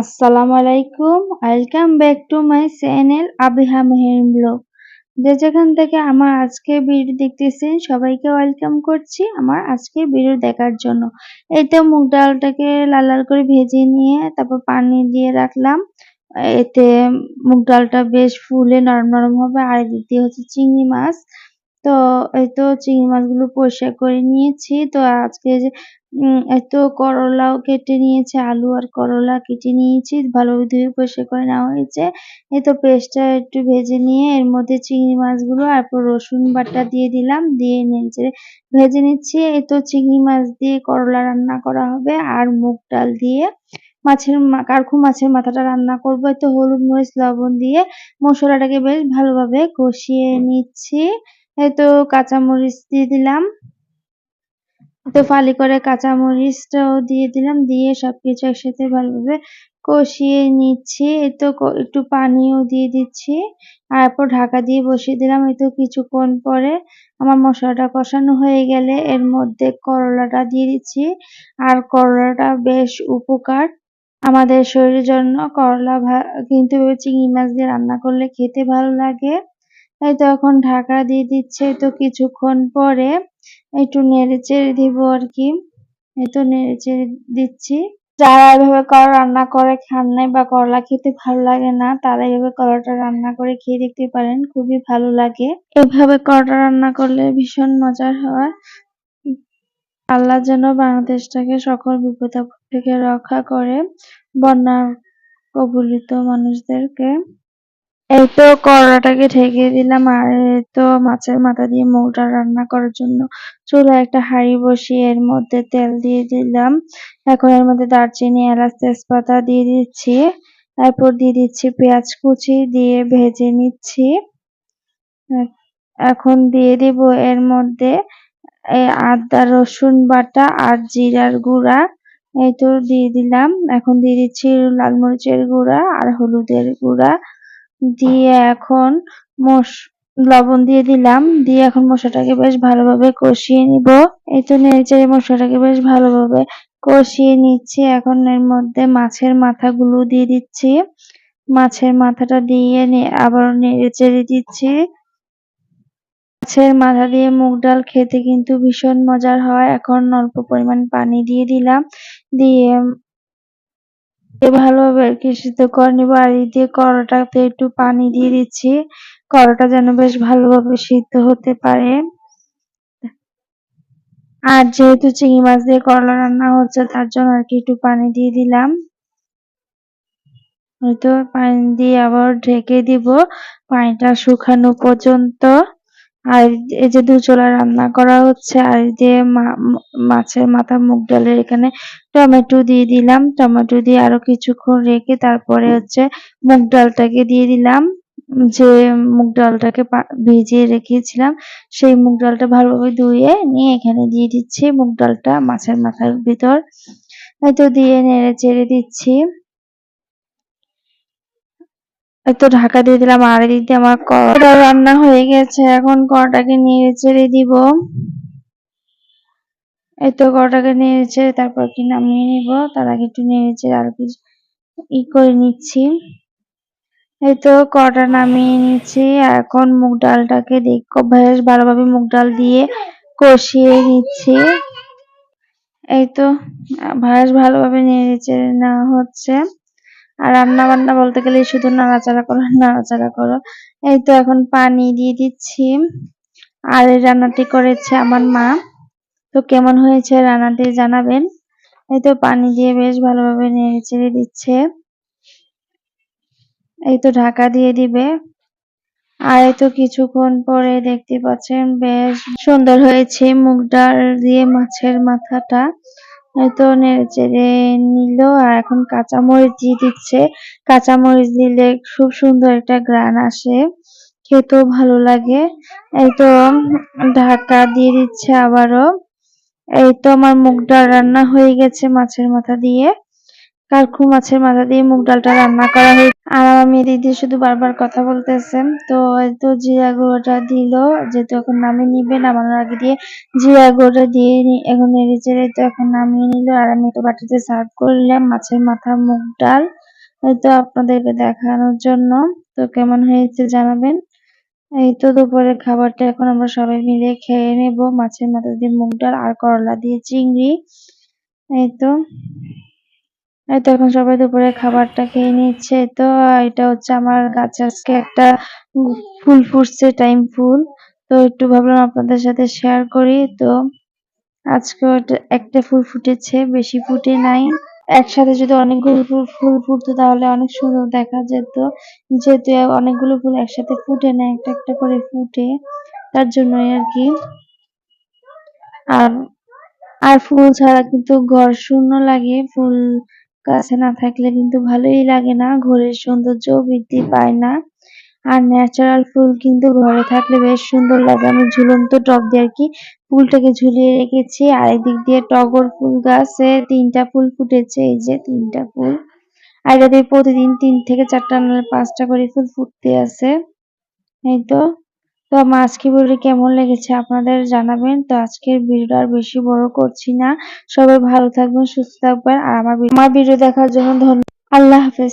আসসালামু আলাইকুম। Welcome back to my channel Abiha Meher vlog যে যেখান থেকে আমার আজকে ভিডিও দেখতেছেন, সবাইকে ওয়েলকাম করছি আমার আজকে ভিডিও দেখার জন্য। এই তো মুগ ডালটাকে লাল লাল করে ভেজে নিয়ে তারপর পানি দিয়ে রাখলাম। এতে মুগ ডালটা বেশ ফুলে নরম নরম হবে। আর এদিক হচ্ছে চিংড়ি মাছ। তো এই তো চিংড়ি মাছগুলো পরিষ্কার করে নিয়েছি। তো আজকে যে এই তো করলাও কেটে নিয়েছে, আলু আর করলা কেটে নিয়েছি, ভালোভাবে ধুয়ে পরিষ্কার করে নেওয়া হয়েছে। এই তো পেস্টটা একটু ভেজে নিয়ে এর মধ্যে চিংড়ি মাছগুলো আর রসুন বাটা দিয়ে দিলাম, দিয়ে নেড়ে ভেজে নিচ্ছি। এই তো চিংড়ি মাছ দিয়ে করলা রান্না করা হবে আর মুগ ডাল দিয়ে মাছের কারখু মাছের মাথাটা রান্না করব। তো হলুদ মরিচ, লবণ দিয়ে মশলাটাকে বেশ ভালোভাবে কষিয়ে নিচ্ছি। এই তো কাঁচামরিচ দিয়ে দিলাম। তো ফালি করে কাঁচামরিচটাও দিয়ে দিলাম, দিয়ে সবকিছু একসাথে ভালোভাবে কষিয়ে নিচ্ছি। এই তো একটু পানিও দিয়ে দিচ্ছি। আর এরপর ঢাকা দিয়ে বসিয়ে দিলাম। এই তো কিছুক্ষণ পরে আমার মশলাটা কষানো হয়ে গেলে এর মধ্যে করলাটা দিয়ে দিচ্ছি। আর করলাটা বেশ উপকার। আমাদের শরীরের জন্য করলা কিন্তু চিংড়ি মাছ দিয়ে রান্না করলে খেতে ভালো লাগে। এই তো এখন ঢাকা দিয়ে দিচ্ছে। তো কিছুক্ষণ পরে একটু নেড়ে চেড়ে দিব আর কি। এই তো নেড়ে চেড়ে দিচ্ছি। যারা এভাবে করলা রান্না করে খান নাই বা করলা খেতে ভালো লাগে না, তারা এভাবে করলাটা রান্না করে খেয়ে দেখতে পারেন, খুবই ভালো লাগে। এভাবে করলা রান্না করলে ভীষণ মজার হয়। আল্লাহ যেন বাংলাদেশটাকে সকল বিপদ থেকে রক্ষা করে বন্যা কবলিত মানুষদেরকে। এই তো করলাটাকে ঢেকে দিলাম আর তো মাছের মাথা দিয়ে মৌটা রান্না করার জন্য চুলায় একটা হাঁড়ি বসিয়ে এর মধ্যে তেল দিয়ে দিলাম। এখন এর মধ্যে দারচিনি, এলাচ, তেজপাতা দিয়ে দিচ্ছি। তারপর দিয়ে দিচ্ছি পেঁয়াজ কুচি দিয়ে ভেজে নিচ্ছি। এখন দিয়ে দিব এর মধ্যে আদা, রসুন বাটা আর জিরার গুঁড়া। এই তো দিয়ে দিলাম। এখন দিয়ে দিচ্ছি লাল মরিচের গুঁড়া আর হলুদের গুঁড়া। দিয়ে এখন মশ লবণ দিয়ে দিলাম। দিয়ে এখন মশলাটাকে বেশ ভালোভাবে কষিয়ে নিব। এই তো নেড়েচেড়ে মশলাটাকে বেশ ভালোভাবে কষিয়ে নিচ্ছি। এখন এর মধ্যে মাছের মাথাগুলো দিয়ে দিচ্ছি। মাছের মাথাটা দিয়ে আবার নেড়ে চেড়ে দিচ্ছি। মাছের মাথা দিয়ে মুগ ডাল খেতে কিন্তু ভীষণ মজার হয়। এখন অল্প পরিমাণ পানি দিয়ে দিলাম। দিয়ে ভালোভাবে আর কি সিদ্ধ করে নিবো, আর এই দিয়ে করলাটাতে একটু পানি দিয়ে দিচ্ছি। করলাটা যেন বেশ ভালোভাবে সিদ্ধ হতে পারে। আর যেহেতু চিংড়ি মাছ দিয়ে করলা রান্না হচ্ছে, তার জন্য আর কি একটু পানি দিয়ে দিলাম। হয়তো পানি দিয়ে আবার ঢেকে দিব, পানিটা শুকানো পর্যন্ত। আর এই যে দুচলা রান্না করা হচ্ছে, আর দিয়ে মাছের মাথা মুগ ডালের এখানে টমেটো দিয়ে দিলাম। টমেটো দিয়ে আরও কিছুক্ষণ রেখে তারপরে হচ্ছে মুগ ডালটাকে দিয়ে দিলাম। যে মুগ ডালটাকে ভিজিয়ে রেখেছিলাম, সেই মুগ ডালটা ভালোভাবে ধুয়ে নিয়ে এখানে দিয়ে দিচ্ছি মুগ ডালটা মাছের মাথার ভিতর। হয়তো দিয়ে নেড়ে চেড়ে দিচ্ছি। একটু ঢাকা দিয়ে দিলাম, আর দিয়ে আমার কড়া রান্না হয়ে গেছে। এখন কড়াটাকে নেড়ে চেড়ে দিব। এই তো কড়াটাকে নেড়ে চেড়ে তারপর কি নামিয়ে নিব? তার আগে একটু নেড়ে চেড়ে আর কিছু ই করে নিচ্ছি। এই তো কড়া নামিয়ে নিচ্ছি। এখন মুগ ডালটাকে দেখো, বেশ ভালোভাবে মুগ ডাল দিয়ে কষিয়ে নিচ্ছি। এই তো বেশ ভালোভাবে নেড়ে চেড়ে নেওয়া হচ্ছে। আর রান্না বান্না বলতে গেলে শুধু নাড়াচাড়া করো নাড়াচাড়া করো। এই তো এখন পানি দিয়ে দিচ্ছি। আর এই রান্নাটি করেছে আমার মা। তো কেমন হয়েছে রান্নাটি জানাবেন? এই তো পানি দিয়ে বেশ ভালোভাবে নেড়ে চেড়ে দিচ্ছে। এই তো ঢাকা দিয়ে দিবে। আর এই তো কিছুক্ষণ পরে দেখতে পাচ্ছেন বেশ সুন্দর হয়েছে মুগ ডাল দিয়ে মাছের মাথাটা। তো নেড়েচেড়ে নিল আর এখন কাঁচামরিচ দিয়ে দিচ্ছে। কাঁচামরিচ দিলে খুব সুন্দর একটা গ্রান আসে। খেতেও ভালো লাগে। এই তো ঢাকা দিয়ে দিচ্ছে আবারও। এই তো আমার মুগ ডাল রান্না হয়ে গেছে মাছের মাথা দিয়ে। কারখু মাছের মাথা দিয়ে মুগ ডালটা রান্না করা হয়েছে। আর আমার মেয়ে দিদি শুধু বারবার কথা বলতেছে। তো তো জিরা গুঁড়োটা দিল, যেহেতু এখন নামিয়ে নিবে, নামানোর আগে দিয়ে জিরা গুঁড়োটা দিয়ে এখন নেড়ে চেড়ে তো এখন নামিয়ে নিল। আর আমি তো বাটিতে সার্ভ করলাম মাছের মাথা মুগ ডাল। হয়তো আপনাদেরকে দেখানোর জন্য। তো কেমন হয়েছে জানাবেন। এই তো দুপুরের খাবারটা এখন আমরা সবাই মিলে খেয়ে নেব। মাছের মাথা দিয়ে মুগ ডাল আর করলা দিয়ে চিংড়ি। এই তো। এই তো এখন সবাই দুপুরে খাবারটা খেয়ে নিচ্ছে। তো এটা হচ্ছে আমার গাছে আজকে একটা ফুল ফুটছে, টাইম ফুল। তো একটু ভাবলাম আপনাদের সাথে শেয়ার করি। তো আজকে একটা ফুল ফুটেছে, বেশি ফুটে নাই। একসাথে যদি অনেকগুলো ফুল ফুল ফুটতো তাহলে অনেক সুন্দর দেখা যেত। যেহেতু অনেকগুলো ফুল একসাথে ফুটে না একটা একটা করে ফুটে। তার জন্যই আর কি। আর আর ফুল ছাড়া কিন্তু ঘর শূন্য লাগে। ফুল কাছে না থাকলে কিন্তু ভালোই লাগে না। ঘরের সৌন্দর্য বৃদ্ধি পায় না। আর ন্যাচারাল ফুল কিন্তু ঘরে থাকলে বেশ সুন্দর লাগে। আমি ঝুলন্ত টব দিয়ে আর কি ফুলটাকে ঝুলিয়ে রেখেছি। আর এদিক দিয়ে টগর ফুল গাছে তিনটা ফুল ফুটেছে, এই যে তিনটা ফুল। আর এদের প্রতিদিন তিন থেকে চারটা নাহলে পাঁচটা করে ফুল ফুটতে আছে। এই তো। তো আমার আজকের ভিডিওটি কেমন লেগেছে আপনাদের জানাবেন। তো আজকের ভিডিওটা আর বেশি বড় করছি না। সবাই ভালো থাকবেন, সুস্থ থাকবেন। আর আমার আমার ভিডিও দেখার জন্য ধন্যবাদ। আল্লাহ হাফেজ।